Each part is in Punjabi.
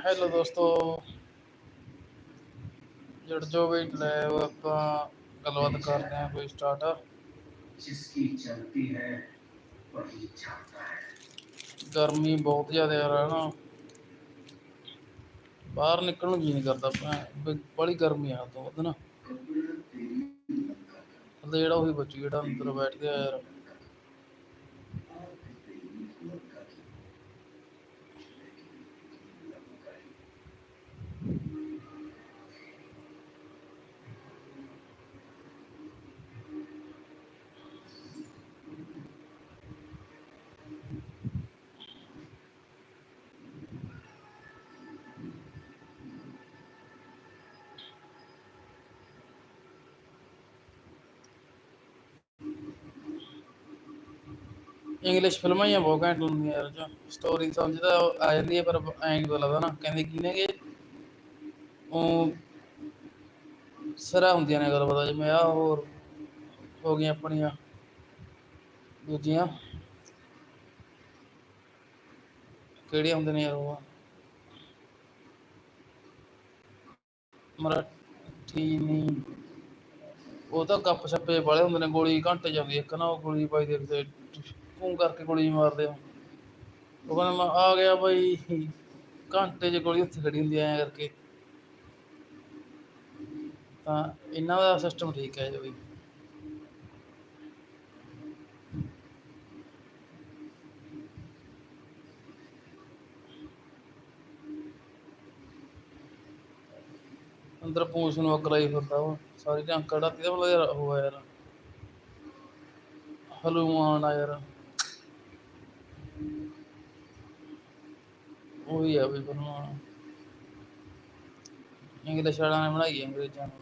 ਹੈਲੋ ਦੋਸਤੋ। ਜੁੜ ਜੋ ਵੀ ਲਾਈਵ ਆਪਾਂ ਗੱਲਬਾਤ ਕਰਦੇ ਹਾਂ ਕੋਈ ਸਟਾਰਟ ਜਿਸ ਕੀ ਚਲਤੀ ਹੈ ਵਹੀ ਚੱਲਦਾ ਹੈ। ਗਰਮੀ ਬਹੁਤ ਜ਼ਿਆਦਾ ਆ ਰਹਾ ਨਾ। ਬਾਹਰ ਨਿਕਲਣ ਨੂੰ ਜੀ ਨਹੀਂ ਕਰਦਾ ਭੈਣ ਬੜੀ ਗਰਮੀ ਆ ਤੋਂ ਵੱਧ ਨਾ। ਜਿਹੜਾ ਉਹੀ ਬੱਚੀ ਜਿਹੜਾ ਅੰਦਰ ਬੈਠ ਗਿਆ ਯਾਰ। ਇੰਗਲਿਸ਼ ਫਿਲਮਾਂ ਹੀ ਆ, ਬਹੁਤ ਘੈਂਟ ਹੁੰਦੀਆਂ ਯਾਰ, ਜੋ ਸਟੋਰੀ ਸਮਝਦਾ ਆ ਜਾਂਦੀ ਹੈ ਪਰ ਐਂ ਨਹੀਂ ਲੱਗਦਾ ਨਾ। ਕਹਿੰਦੇ ਕੀ ਨੇ ਉਹ ਸਰਾ ਹੁੰਦੀਆਂ ਨੇ ਗੱਲਬਾਤਾਂ ਜਿਵੇਂ ਆ ਹੋਰ ਹੋ ਗਈਆਂ ਆਪਣੀਆਂ, ਦੂਜੀਆਂ। ਕਿਹੜੀਆਂ ਹੁੰਦੀਆਂ ਨੇ ਯਾਰ ਉਹ? ਮਰਾਠੀ ਨਹੀਂ ਉਹ ਤਾਂ ਗੱਪ ਛੱਪੇ ਵਾਲੇ ਹੁੰਦੇ ਨੇ, ਗੋਲੀ ਘੰਟੇ ਜਾਂਦੀ ਇੱਕ ਨਾ ਉਹ ਗੋਲੀ ਪਾਈ ਦੇ ਤੇ ਕਰਕੇ ਗੋਲੀ ਮਾਰਦੇ ਆ। ਉਹ ਕਹਿੰਦਾ ਮੈਂ ਆ ਗਿਆ ਬਾਈ। ਘੰਟੇ 'ਚ ਗੋਲੀ ਉੱਥੇ ਖੜੀ ਹੁੰਦੀ ਐ ਕਰਕੇ। ਤਾਂ ਇਹਨਾਂ ਦਾ ਸਿਸਟਮ ਠੀਕ ਹੈ ਜੀ ਬਈ ਅੰਦਰ ਪੂੰਛ ਨੂੰ ਅੱਗ ਲਾਈ ਫਿਰਦਾ ਉਹ। ਸਾਰੀ ਜੰਗ ਕੜਾਤੀ ਦਾ ਮਤਲਬ ਯਾਰ ਹੋਇਆ ਯਾਰ। ਹਲੂਮਾਨ ਆ ਯਾਰ। ਉਹੀ ਆ ਵੀ ਬਣਵਾਉਣਾ ਇੰਗਲਿਸ਼ ਵਾਲਿਆਂ ਨੇ ਬਣਾਈ ਹੈ ਅੰਗਰੇਜ਼ਾਂ ਨੇ।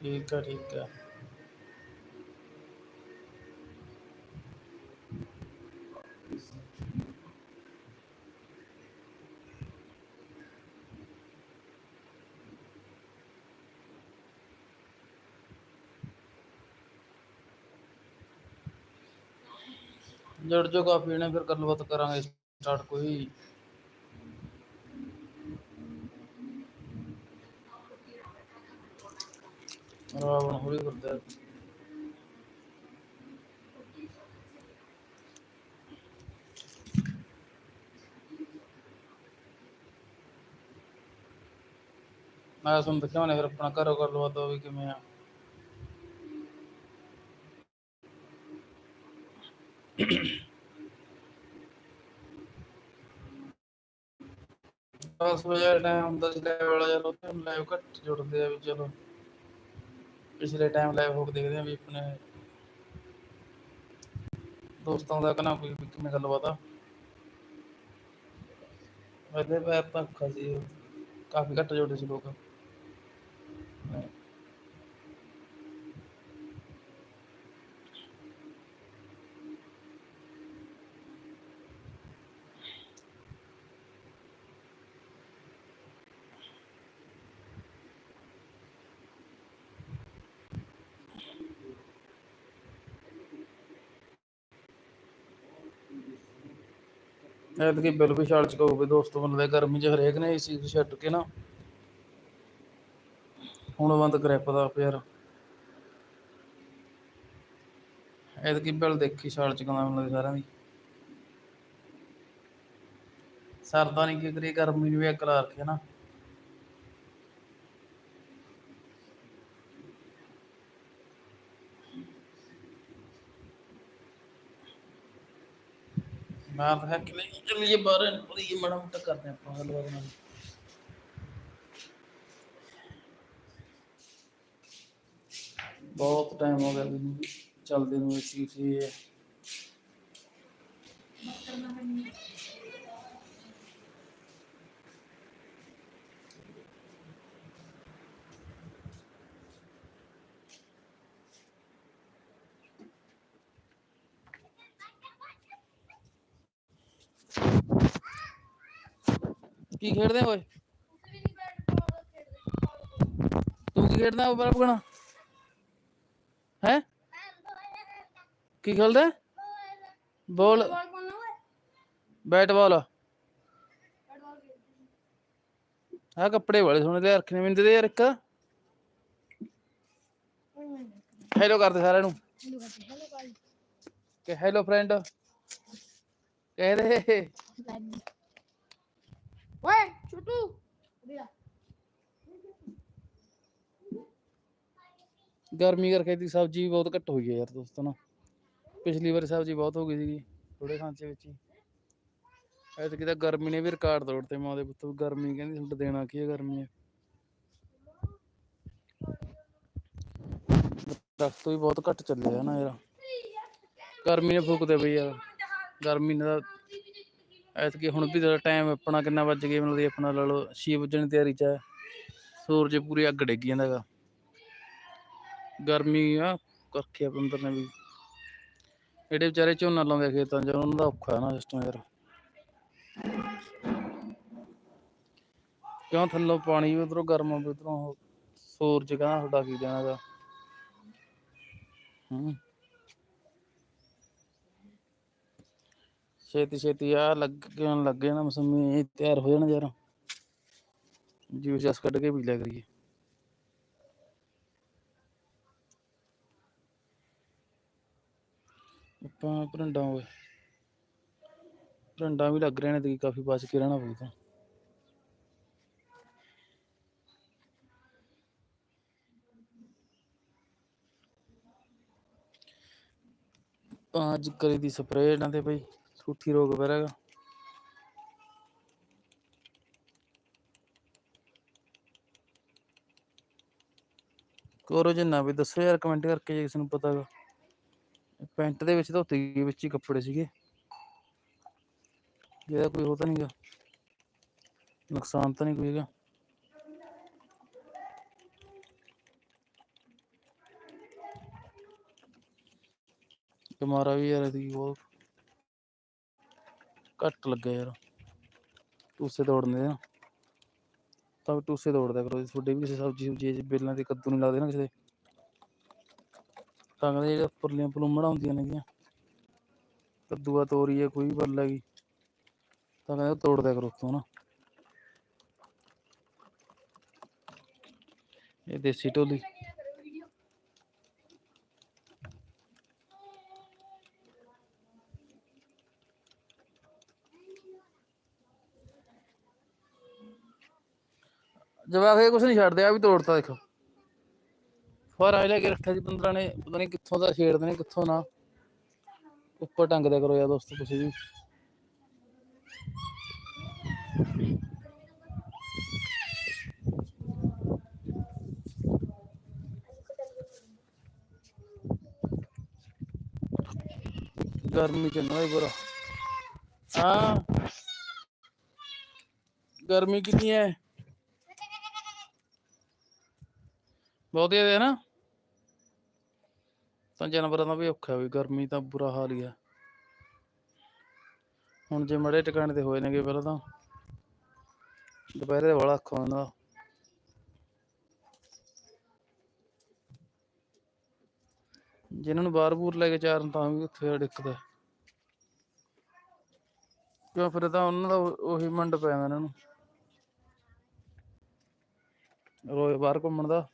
ਠੀਕ ਆ ਠੀਕ जड़ जो काफ़ी ने फिर कर लो तो करांगे स्टार्ट कोई रावण होली करते हैं मैं सुन देखियो ने फिर अपना करो कर लो तो भी कि मैं 10 ਵਜੇ ਟਾਈਮ ਹੁੰਦਾ ਸੀ ਵਾਲਾ ਯਾਰ ਉੱਥੇ ਲਾਈਵ ਘੱਟ ਜੁੜਦੇ ਆ ਵੀ ਚਲੋ। ਪਿਛਲੇ ਟਾਈਮ ਲਾਈਵ ਹੋ ਕੇ ਦੇਖਦੇ ਆ ਵੀ ਆਪਣੇ ਦੋਸਤਾਂ ਦਾ ਕਨਾ ਕੋਈ ਕਿਵੇਂ ਗੱਲਬਾਤ ਆ ਵੈਸੇ ਪੈਰ ਤਾਂ ਔਖਾ ਸੀ, ਕਾਫੀ ਘੱਟ ਜੁੜੇ ਸੀ ਲੋਕ। ਐਤਕੀ ਬਿੱਲ ਵੀ ਛਾਲ ਚੁਕਾਓ ਵੀ ਦੋਸਤੋ ਬੰਦੇ ਗਰਮੀ 'ਚ ਹਰੇਕ ਨੇ ਇਸ ਛੱਡ ਕੇ ਨਾ। ਹੁਣ ਬੰਦ ਕਰਿਆ ਦਾ ਆਪ ਯਾਰ। ਐਤਕੀ ਬਿੱਲ ਦੇਖੀ ਛਾਲ ਚੁਕਾਉਂਦਾ ਉਹਨਾਂ ਸਾਰਿਆਂ ਦੀ। ਸਰਦਾ ਨਹੀਂ ਕਿ ਕਰੀ ਗਰਮੀ ਨੂੰ ਵੀ ਅੱਗ ਲਾ ਰੱਖਿਆ ਨਾ। ਮੈਂ ਤਾਂ ਕਿ ਲਈ ਚੱਲੀਏ ਬਾਹਰ ਪਲੀਏ ਮਾੜਾ ਮੋਟਾ ਕਰਦੇ ਆਪਾਂ ਹਲਵਾ ਬਣਾ ਬਹੁਤ ਟਾਈਮ ਹੋ ਗਿਆ ਵੀ ਚੱਲਦੇ ਨੂੰ ਚੀਜ਼ ਸੀ ਕੀ ਖੇਡਦੇ ਓਏ ਤੂੰ ਕੀ ਖੇਡਦਾ ਉਹ ਬਰਫ ਗਣਾ ਹੈ? ਕੀ ਖੇਡਦਾ? ਬੋਲ। ਬੈਟ ਬਾਲ ਆ ਕੱਪੜੇ ਵਾਲੇ ਸੋਹਣੇ ਤੇ ਰੱਖਣੇ ਮੈਨੂੰ ਦੇ ਯਾਰ ਇੱਕ। ਹੈਲੋ ਕਰਦੇ ਸਾਰਿਆਂ ਨੂੰ। ਕਿ ਹੈਲੋ ਫਰੈਂਡ ਕਹਿ ਦੇ। ਓਏ ਛੋਟੂ ਗਰਮੀ ਕਰਕੇ ਦੀ ਸਬਜ਼ੀ ਬਹੁਤ ਘੱਟ ਹੋਈ ਹੈ ਯਾਰ ਦੋਸਤੋ ਨਾ। ਪਿਛਲੀ ਵਾਰ ਸਬਜ਼ੀ ਬਹੁਤ ਹੋ ਗਈ ਸੀਗੀ ਥੋੜੇ ਖਾਂਚੇ ਵਿੱਚ ਹੀ। ਐਤਕੀ ਤਾਂ ਗਰਮੀ ਨੇ ਵੀ ਰਿਕਾਰਡ ਤੋੜਤੇ ਮਾਂ ਦੇ ਪੁੱਤ, ਗਰਮੀ ਕਹਿੰਦੀ ਤੁਹਾਡਾ ਦੇਣਾ ਕੀ ਹੈ ਗਰਮੀ ਹੈ। ਦਰਖਤ ਵੀ ਬਹੁਤ ਘੱਟ ਚੱਲੇ ਆ ਨਾ ਯਾਰ। ਗਰਮੀ ਨੇ ਫੂਕਦੇ ਬਈ ਯਾਰ ਗਰਮੀ ਨੇ ਤਾਂ ਐਤਕੀ ਹੁਣ ਵੀ ਤਾਂ ਟਾਈਮ ਆਪਣਾ ਕਿੰਨਾ ਵੱਜ ਗਿਆ ਮੈਨੂੰ ਆਪਣਾ ਲਾ ਲਓ 6 ਵਜਣ ਦੀ ਤਿਆਰੀ ਚ ਸੂਰਜ ਪੂਰੀ ਅੱਗ ਡਿੱਗੀ ਜਾਂਦਾ ਗਰਮੀ ਆ, ਕਰਕੇ ਬੰਦਰ ਨੇ ਵੀ। ਜਿਹੜੇ ਵਿਚਾਰੇ ਝੋਨਾ ਲਾਉਂਦੇ ਖੇਤਾਂ 'ਚ, ਉਹਨਾਂ ਦਾ ਔਖਾ ਹੈ ਨਾ ਸਿਸਟਮ ਯਾਰ। ਕਿਉਂ ਥੱਲੋਂ ਪਾਣੀ ਵੀ ਉਧਰੋਂ ਗਰਮ ਉਧਰੋਂ ਸੂਰਜ ਕਹਿੰਦਾ ਤੁਹਾਡਾ ਕੀ ਦੇਣਾ ਗਾ ਹੂੰ। ਛੇਤੀ ਛੇਤੀ ਆ ਲੱਗ ਜਾਣ ਲੱਗੇ ਨਾ ਮਸਮੀ ਤਿਆਰ ਹੋ ਜਾਣ ਯਾਰ। ਜੂਸ ਜਸ ਕੱਢ ਕੇ ਪੀ ਲਿਆ ਕਰੀਏ। ਆਪਾਂ ਭਰੰਡਾ ਓਏ, ਭਰੰਡਾ ਵੀ ਲੱਗ ਰਹੇ ਨੇ ਤੇ ਕਾਫੀ ਬਚ ਕੇ ਰਹਿਣਾ ਪਊ ਤਾਂ ਅੱਜ ਕਰੀ ਦੀ ਸਪਰੇਅ ਇਹਨਾਂ ਤੇ ਬਈ। ਸੂਠੀ ਰੋਗ ਪੈ ਰਿਹਾਗਾ ਕਰੋ ਜਿੰਨਾ ਵੀ ਦੱਸੋ ਯਾਰ ਕਮੈਂਟ ਕਰਕੇ ਜੇ ਕਿਸੇ ਨੂੰ ਪਤਾ ਗਾ ਪੈਂਟ ਦੇ ਵਿੱਚ ਧੋਤੀ ਗਈ ਵਿੱਚ ਹੀ ਕੱਪੜੇ ਸੀਗੇ। ਇਹਦਾ ਕੋਈ ਉਹ ਤਾਂ ਨਹੀਂਗਾ ਨੁਕਸਾਨ ਤਾਂ ਨਹੀਂ ਕੋਈ ਹੈਗਾ। ਤੁਹਾਰਾ ਵੀ ਯਾਰ ਇਹਦੀ ਬਹੁਤ ਘੱਟ ਲੱਗਿਆ ਯਾਰ। ਟੂਸੇ ਦੌੜਨੇ ਦੇ ਨਾ ਤਾਂ ਵੀ ਟੂਸੇ ਦੌੜਦਾ ਕਰੋ ਜੀ, ਤੁਹਾਡੇ ਵੀ ਕਿਸੇ ਸਬਜ਼ੀ ਸੁਬਜੀ ਬੇਲਾਂ ਤੇ ਕੱਦੂ ਨਹੀਂ ਲੱਗਦੇ ਨਾ ਕਿਸੇ ਦੇ। ਤਾਂ ਕਹਿੰਦੇ ਜਿਹੜੇ ਉੱਪਰਲੀਆਂ ਪਲੂਮੜਾਂ ਹੁੰਦੀਆਂ ਨੇਗੀਆਂ ਕੱਦੂਆ ਤੋਰੀ ਹੈ ਕੋਈ ਵੀ ਬੱਲ ਹੈਗੀ। ਤਾਂ ਕਹਿੰਦੇ ਤੋੜਦਾ ਕਰੋ ਉੱਥੋਂ ਨਾ। ਇਹ ਦੇਸੀ ਢੋਲੀ। ਜਵਾਕ ਇਹ ਕੁਛ ਨਹੀਂ ਛੱਡਦੇ ਆ ਵੀ ਤੋੜਤਾ ਦੇਖੋ। ਫਰ ਆ ਲੈ ਕੇ ਰੱਖਿਆ ਸੀ 15 ਨੇ, ਪਤਾ ਨਹੀਂ ਕਿੱਥੋਂ ਦਾ ਛੇੜਦੇ ਨੇ, ਕਿੱਥੋਂ ਨਾ। ਉੱਪਰ ਟੰਗਦੇ ਕਰੋ ਯਾਰ ਦੋਸਤੋ ਤੁਸੀਂ ਵੀ। ਗਰਮੀ ਚ ਨਾ ਬੁਰਾ। ਹਾਂ। ਗਰਮੀ ਕਿੰਨੀ ਹੈ ਬਹੁਤ ਹੈ ਨਾ। ਤਾਂ ਜਾਨਵਰਾਂ ਦਾ ਵੀ ਔਖਾ ਵੀ, ਗਰਮੀ ਤਾਂ ਬੁਰਾ ਹਾਲ ਹੀ ਆ। ਹੁਣ ਜੇ ਮੜੇ ਟਿਕਾਣੇ ਤੇ ਹੋਏ ਨੇਗੇ ਪਹਿਲਾਂ ਤਾਂ। ਦੁਪਹਿਰੇ ਵਾਲਾ ਔਖਾ ਹੁੰਦਾ। ਜਿਨ੍ਹਾਂ ਨੂੰ ਬਾਹਰ ਬੂਰ ਲੈ ਕੇ ਚਾਰਨ ਤਾਂ ਵੀ ਉੱਥੇ ਡਿੱਕਦਾ ਕਿਉਂ ਫਿਰ ਤਾਂ ਉਹਨਾਂ ਦਾ ਉਹੀ ਮੰਡ ਪੈ ਜਾਂਦਾ ਇਹਨਾਂ ਨੂੰ। ਰੋਜ਼ ਬਾਹਰ ਘੁੰਮਣ ਦਾ।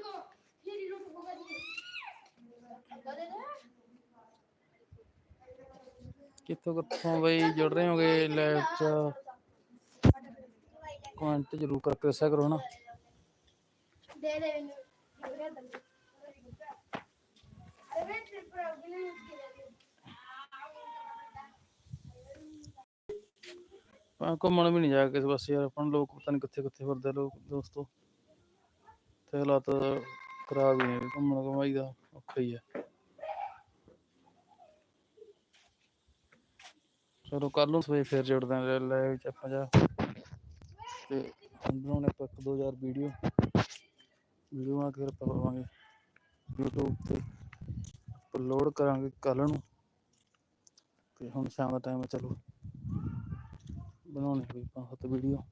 tylko ਕਿੱਥੋਂ ਕਿੱਥੋਂ ਬਈ ਜੁੜ ਰਹੇ ਹੋਗੇ ਲਾਈਵ ਚ ਕਮੈਂਟ ਜ਼ਰੂਰ ਕਰਕੇ ਦੱਸਿਆ ਕਰੋ ਨਾ ਦੇ ਦੇ ਮੈਨੂੰ ਘੁੰਮਣ ਵੀ ਨਹੀਂ ਜਾ ਕੇ ਇਸ ਬਸ ਯਾਰ ਆਪਾਂ ਲੋਕ ਪਤਾ ਨਹੀਂ ਕਿੱਥੇ ਕਿੱਥੇ ਫਿਰਦੇ ਲੋਕ ਦੋਸਤੋ ਤੇ ਹਾਲਾਤ ਖਰਾਬ ਹੀ ਨੇ, ਘੁੰਮਣ ਘੁਮਾਈ ਦਾ ਔਖਾ ਹੀ ਹੈ ਚਲੋ ਕੱਲ ਨੂੰ ਸਵੇਰ ਫਿਰ ਜੁੜਦੇ ਆਂ ਲਾਈਵ ਚ ਆਪਾਂ ਜਾ। ਤੇ ਬਣਾਉਣੇ ਆਪਾਂ ਇੱਕ ਦੋ ਹਜ਼ਾਰ ਵੀਡੀਓ। ਵੀਡੀਓ ਬਣਾ ਕੇ ਆਪਾਂ ਪਾਵਾਂਗੇ YouTube ਤੇ ਅਪਲੋਡ ਕਰਾਂਗੇ ਕੱਲ ਨੂੰ। ਤੇ ਹੁਣ ਸ਼ਾਮ ਦਾ ਟਾਈਮ ਹੈ ਚਲੋ। ਬਣਾਉਣੇ ਕੋਈ ਪੰਜ ਸੱਤ ਵੀਡੀਓ।